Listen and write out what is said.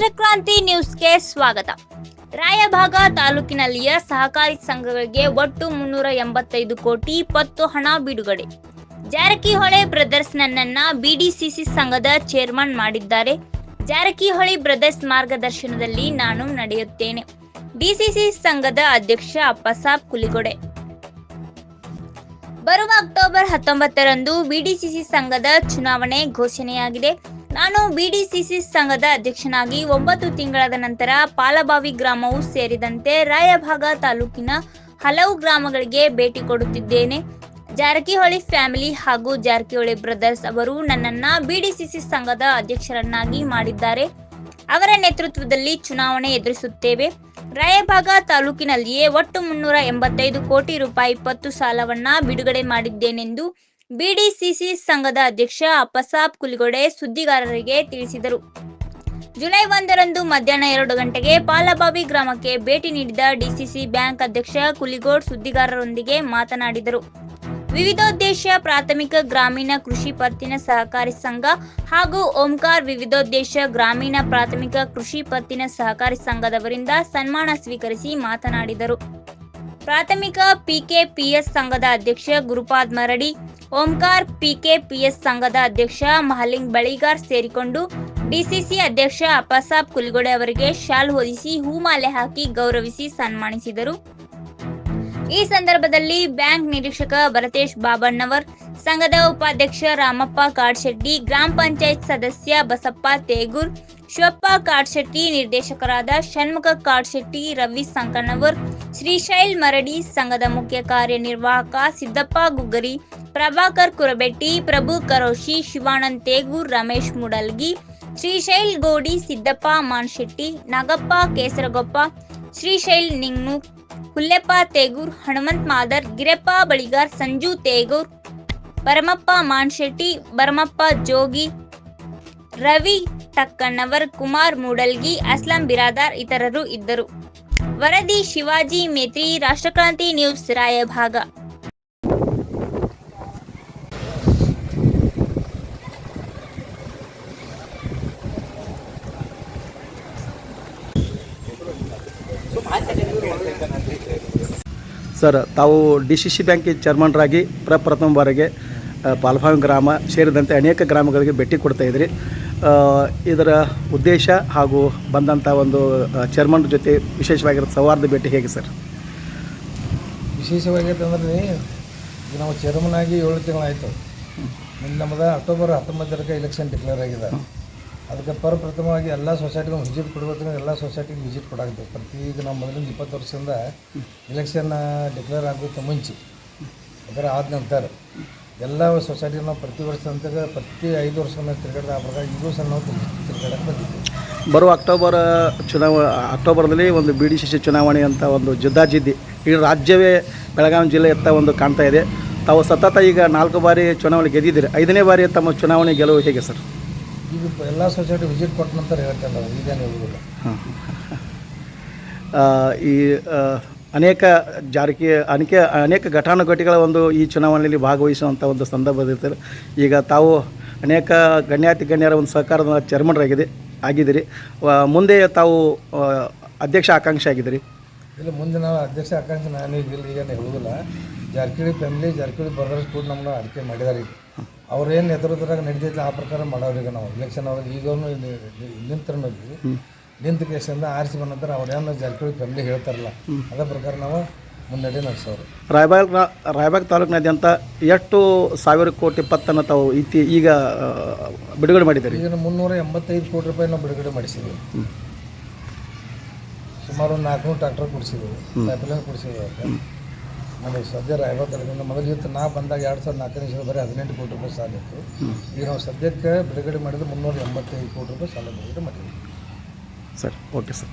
ರಾಷ್ಟ್ರಕ್ರಾಂತಿ ನ್ಯೂಸ್ಗೆ ಸ್ವಾಗತ. ರಾಯಭಾಗ ತಾಲೂಕಿನಲ್ಲಿಯ ಸಹಕಾರಿ ಸಂಘಗಳಿಗೆ ಒಟ್ಟು ಮುನ್ನೂರ ಎಂಬತ್ತೈದು ಕೋಟಿ ಪತ್ತು ಹಣ ಬಿಡುಗಡೆ. ಜಾರಕಿಹೊಳಿ ಬ್ರದರ್ಸ್ ನನ್ನನ್ನ ಬಿಡಿಸಿಸಿ ಸಂಘದ ಚೇರ್ಮನ್ ಮಾಡಿದ್ದಾರೆ. ಜಾರಕಿಹೊಳಿ ಬ್ರದರ್ಸ್ ಮಾರ್ಗದರ್ಶನದಲ್ಲಿ ನಾನು ನಡೆಯುತ್ತೇನೆ. ಡಿಸಿಸಿ ಸಂಘದ ಅಧ್ಯಕ್ಷ ಅಪ್ಪಸಾಬ್ ಕುಲಿಗೊಡೆ. ಬರುವ ಅಕ್ಟೋಬರ್ ಹತ್ತೊಂಬತ್ತರಂದು ಬಿಡಿಸಿಸಿ ಸಂಘದ ಚುನಾವಣೆ ಘೋಷಣೆಯಾಗಿದೆ. ನಾನು ಬಿಡಿಸಿಸಿ ಸಂಘದ ಅಧ್ಯಕ್ಷನಾಗಿ ಒಂಬತ್ತು ತಿಂಗಳದ ನಂತರ ಪಾಲಬಾವಿ ಗ್ರಾಮವು ಸೇರಿದಂತೆ ರಾಯಭಾಗ ತಾಲೂಕಿನ ಹಲವು ಗ್ರಾಮಗಳಿಗೆ ಭೇಟಿ ಕೊಡುತ್ತಿದ್ದೇನೆ. ಜಾರಕಿಹೊಳಿ ಫ್ಯಾಮಿಲಿ ಹಾಗೂ ಜಾರಕಿಹೊಳಿ ಬ್ರದರ್ಸ್ ಅವರು ನನ್ನನ್ನ ಬಿಡಿಸಿಸಿ ಸಂಘದ ಅಧ್ಯಕ್ಷರನ್ನಾಗಿ ಮಾಡಿದ್ದಾರೆ. ಅವರ ನೇತೃತ್ವದಲ್ಲಿ ಚುನಾವಣೆ ಎದುರಿಸುತ್ತೇವೆ. ರಾಯಭಾಗ ತಾಲೂಕಿನಲ್ಲಿಯೇ ಒಟ್ಟು ಮುನ್ನೂರ ಎಂಬತ್ತೈದು ಕೋಟಿ ರೂಪಾಯಿ ಇಪ್ಪತ್ತು ಸಾಲವನ್ನ ಬಿಡುಗಡೆ ಮಾಡಿದ್ದೇನೆಂದು ಬಿಡಿಸಿಸಿ ಸಂಘದ ಅಧ್ಯಕ್ಷ ಅಪ್ಪಸಾಬ್ ಕುಲಿಗೊಡೆ ಸುದ್ದಿಗಾರರಿಗೆ ತಿಳಿಸಿದರು. ಜುಲೈ ಒಂದರಂದು ಮಧ್ಯಾಹ್ನ ಎರಡು ಗಂಟೆಗೆ ಪಾಲಬಾವಿ ಗ್ರಾಮಕ್ಕೆ ಭೇಟಿ ನೀಡಿದ ಡಿಸಿಸಿ ಬ್ಯಾಂಕ್ ಅಧ್ಯಕ್ಷ ಕುಲಿಗೋಡ್ ಸುದ್ದಿಗಾರರೊಂದಿಗೆ ಮಾತನಾಡಿದರು. ವಿವಿಧೋದ್ದೇಶ ಪ್ರಾಥಮಿಕ ಗ್ರಾಮೀಣ ಕೃಷಿ ಪತ್ತಿನ ಸಹಕಾರಿ ಸಂಘ ಹಾಗೂ ಓಂಕಾರ್ ವಿವಿಧೋದ್ದೇಶ ಗ್ರಾಮೀಣ ಪ್ರಾಥಮಿಕ ಕೃಷಿ ಪತ್ತಿನ ಸಹಕಾರಿ ಸಂಘದವರಿಂದ ಸನ್ಮಾನ ಸ್ವೀಕರಿಸಿ ಮಾತನಾಡಿದರು. ಪ್ರಾಥಮಿಕ ಪಿಕೆಪಿಎಸ್ ಸಂಘದ ಅಧ್ಯಕ್ಷ ಗುರುಪಾದ್ ಮರಡಿ ಓಂಕಾರ್ ಪಿಕೆಪಿಎಸ್ ಸಂಘದ ಅಧ್ಯಕ್ಷ ಮಹಲಿಂಗ್ ಬಳಿಗಾರ್ ಸೇರಿಕೊಂಡು ಡಿಸಿಸಿ ಅಧ್ಯಕ್ಷ ಅಪ್ಪಸಾಬ್ ಕುಲ್ಗೊಡೆ ಅವರಿಗೆ ಶಾಲ್ ಹೊದಿಸಿ ಹೂಮಾಲೆ ಹಾಕಿ ಗೌರವಿಸಿ ಸನ್ಮಾನಿಸಿದರು. ಈ ಸಂದರ್ಭದಲ್ಲಿ ಬ್ಯಾಂಕ್ ನಿರೀಕ್ಷಕ ಭರತೇಶ್ ಬಾಬಣ್ಣವರ್ ಸಂಘದ ಉಪಾಧ್ಯಕ್ಷ ರಾಮಪ್ಪ ಕಾಡ್ಶೆಟ್ಟಿ, ಗ್ರಾಮ ಪಂಚಾಯತ್ ಸದಸ್ಯ ಬಸಪ್ಪ ತೇಗೂರ್, ಶಿವಪ್ಪ ಕಾಡ್ಶೆಟ್ಟಿ, ನಿರ್ದೇಶಕರಾದ ಷಣ್ಮುಖ ಕಾಡ್ಶೆಟ್ಟಿ, ರವಿ ಸಂಕಣ್ಣವರ್, ಶ್ರೀಶೈಲ್ ಮರಡಿ, ಸಂಘದ ಮುಖ್ಯ ಕಾರ್ಯನಿರ್ವಾಹಕ ಸಿದ್ದಪ್ಪ ಗುಗ್ಗರಿ, ಪ್ರಭಾಕರ್ ಕುರಬೆಟ್ಟಿ, ಪ್ರಭು ಕರೋಶಿ, ಶಿವಾನಂದ್ ತೇಗೂರ್, ರಮೇಶ್ ಮುಡಲ್ಗಿ, ಶ್ರೀಶೈಲ್ ಗೋಡಿ, ಸಿದ್ದಪ್ಪ ಮಾನ್ಶೆಟ್ಟಿ, ನಾಗಪ್ಪ ಕೇಸರಗೊಪ್ಪ, ಶ್ರೀಶೈಲ್ ನಿಂಗ್ನು ಹುಲ್ಲೆಪ್ಪ ತೇಗೂರ್, ಹನುಮಂತ್ ಮಾದರ್, ಗಿರಪ್ಪ ಬಳಿಗಾರ್, ಸಂಜು ತೇಗೂರ್ ಪರಮಪ್ಪ ಮಾನ್ಶೆಟ್ಟಿ ಭರಮಪ್ಪ ಜೋಗಿ, ರವಿ ತಕ್ಕಣ್ಣವರ್, ಕುಮಾರ್ ಮೂಡಲ್ಗಿ, ಅಸ್ಲಂ ಬಿರಾದಾರ್ ಇತರರು ಇದ್ದರು. ವರದಿ ಶಿವಾಜಿ ಮೇತ್ರಿ, ರಾಷ್ಟ್ರಕ್ರಾಂತಿ ನ್ಯೂಸ್ ರಾಯಭಾಗ. ಸರ್, ತಾವು ಡಿ ಸಿ ಸಿ ಬ್ಯಾಂಕಿನ ಚೇರ್ಮನ್ರಾಗಿ ಪ್ರಪ್ರಥಮ ಬಾರಿಗೆ ಪಾಲ್ಭಾವಿ ಗ್ರಾಮ ಸೇರಿದಂತೆ ಅನೇಕ ಗ್ರಾಮಗಳಿಗೆ ಭೇಟಿ ಕೊಡ್ತಾ ಇದ್ರಿ. ಇದರ ಉದ್ದೇಶ ಹಾಗೂ ಬಂದಂಥ ಒಂದು ಚೇರ್ಮನ್ ಜೊತೆ ವಿಶೇಷವಾಗಿರೋ ಸೌಹಾರ್ದ ಭೇಟಿ ಹೇಗೆ ಸರ್? ವಿಶೇಷವಾಗೈತೆ ಅಂದ್ರೆ ನಾವು ಚೇರ್ಮನ್ ಆಗಿ ಏಳು ತಿಂಗಳಾಯಿತು. ನಮ್ಮದು ಅಕ್ಟೋಬರ್ ಹತ್ತೊಂಬತ್ತರಕ್ಕೆ ಎಲೆಕ್ಷನ್ ಡಿಕ್ಲೇರ್ ಆಗಿದೆ. ಅದಕ್ಕೆ ಪರಪ್ರಥಮವಾಗಿ ಎಲ್ಲ ಸೊಸೈಟಿಗೂ ವಿಸಿಟ್ ಕೊಡ್ಬೇಕು ಎಲ್ಲ ಸೊಸೈಟಿಗೆ ವಿಸಿಟ್ ಕೊಡಾಗಿದೆ ಪ್ರತಿ ಈಗ ನಾವು ಮೊದಲಿಂದ ಇಪ್ಪತ್ತು ವರ್ಷದಿಂದ ಎಲೆಕ್ಷನ್ ಡಿಕ್ಲೇರ್ ಆಗೋಕ್ಕೆ ಮುಂಚೆ. ಅದರ ಆದ ನಂತರ ಎಲ್ಲ ಸೊಸೈಟಿಗೆ ನಾವು ಪ್ರತಿ ವರ್ಷ ಅಂತ ಪ್ರತಿ ಐದು ವರ್ಷ ತಿರುಗಾಡ್ದು ಆ ಪ್ರಕಾರ ಈಗೂ ಸಹ ನಾವು ತಿರುಗಾಡಕ್ಕೆ ಬಂದಿದ್ದೀವಿ. ಬರುವ ಅಕ್ಟೋಬರ್ ಚುನಾವ ಅಕ್ಟೋಬರ್ದಲ್ಲಿ ಒಂದು ಬಿ ಡಿ ಸಿ ಸಿ ಚುನಾವಣೆ ಅಂತ ಒಂದು ಜಿದ್ದಾಜಿದ್ದಿ ಈ ರಾಜ್ಯವೇ ಬೆಳಗಾವಿ ಜಿಲ್ಲೆಯತ್ತ ಒಂದು ಕಾಣ್ತಾ ಇದೆ. ತಾವು ಸತತ ಈಗ ನಾಲ್ಕು ಬಾರಿ ಚುನಾವಣೆ ಗೆದ್ದಿದ್ದೀರಿ. ಐದನೇ ಬಾರಿ ತಮ್ಮ ಚುನಾವಣೆ ಗೆಲುವು ಹೇಗೆ ಸರ್? ಈಗ ಎಲ್ಲ ಸೊಸೈಟಿ ವಿಸಿಟ್ ಕೊಟ್ಟ ನಂತರ ಹೇಳ್ತಾರೆ ಈಗೇನು ಹೇಳುವುದಿಲ್ಲ ಆ, ಈ ಅನೇಕ ಜಾರಕಿ ಅನೇಕ ಅನೇಕ ಘಟಾನುಘಟಿಗಳ ಒಂದು ಈ ಚುನಾವಣೆಯಲ್ಲಿ ಭಾಗವಹಿಸುವಂಥ ಒಂದು ಸಂದರ್ಭದಿರ್ತಾರೆ ಈಗ ತಾವು ಅನೇಕ ಗಣ್ಯಾತಿ ಗಣ್ಯರ ಒಂದು ಸಹಕಾರದ ಚೇರ್ಮನ್ರಾಗಿದೆ ಆಗಿದ್ದೀರಿ. ಮುಂದೆ ತಾವು ಅಧ್ಯಕ್ಷ ಆಕಾಂಕ್ಷಿ ಆಗಿದ್ದೀರಿ. ಇಲ್ಲ ಮುಂದೆ ನಾವು ಅಧ್ಯಕ್ಷ ಆಕಾಂಕ್ಷೆ ನಾನು ಈಗ ಇಲ್ಲಿ ಈಗ ಹೇಳುವುದಿಲ್ಲ ಜಾರಕಿಹೊಳಿ ಫ್ಯಾಮಿಲಿ ಜಾರಕಿಹೊಳಿ ಬ್ರದರ್ಸ್ ಕೂಡ ನಮ್ಮನ್ನ ಆಯ್ಕೆ ಮಾಡಿದ್ದಾರೆ ಈಗ. ಅವ್ರೇನು ಏನು ನೇತೃತ್ವದಾಗ ನಡೆದೈತೆ ಆ ಪ್ರಕಾರ ಮಾಡೋರಿಗೆ ನಾವು. ಎಲೆಕ್ಷನ್ ಅವ್ರಿಗೆ ಈಗ ನಿಂತರಲ್ಲಿ ನಿಂತ ಕೇಸಿಂದ ಆರಿಸಿ ಬಂದ ನಂತರ ಅವ್ರೇನು ಜಾರಕಿಹೊಳಿ ಫ್ಯಾಮಿಲಿ ಹೇಳ್ತಾರಲ್ಲ ಅದೇ ಪ್ರಕಾರ ನಾವು ಮುನ್ನಡೆ ನಡೆಸೋರು. ರಾಯಬಾಗ್ ರಾಯಬಾಗ್ ತಾಲೂಕಿನಾದ್ಯಂತ ಎಷ್ಟು ಸಾವಿರ ಕೋಟಿ ಪತ್ತನ್ನು ತಾವು ಇತ್ತಿ ಈಗ ಬಿಡುಗಡೆ ಮಾಡಿದ್ದೀರಿ? ಈಗ ಮುನ್ನೂರ ಎಂಬತ್ತೈದು ಕೋಟಿ ರೂಪಾಯಿ ನಾವು ಬಿಡುಗಡೆ ಮಾಡಿಸಿದ್ವಿ ಸುಮಾರು ಒಂದು ನಾಲ್ಕುನೂರು ಟ್ರಾಕ್ಟರ್ ಕೊಡಿಸಿದ್ವಿ ಪೈಪ್ಲೈನ್ ಕೊಡಿಸಿದ್ವಿ ಅವಕ್ಕೆ ನಮಗೆ ಸದ್ಯ ರಾಯಬಾಗ್ ತಾಲೂಕಿನ ಮೊದಲು ಇತ್ತು ನಾ ಬಂದಾಗ ಎರಡು ಸಾವಿರದ ನಾಲ್ಕನೇ ಇಸ್ವಿ ಬರೀ ಹದಿನೆಂಟು ಕೋಟಿ ರೂಪಾಯಿ ಸಾಲ ಇತ್ತು. ಈಗ ನಾವು ಸದ್ಯಕ್ಕೆ ಬಿಡುಗಡೆ ಮಾಡಿದ್ರೆ ಮುನ್ನೂರ ಎಂಬತ್ತೈದು ಕೋಟಿ ರೂಪಾಯಿ ಸಾಲ ಬಿಡುಗಡೆ ಮಾಡಿದ್ವಿ ಸರ್ ಓಕೆ ಸರ್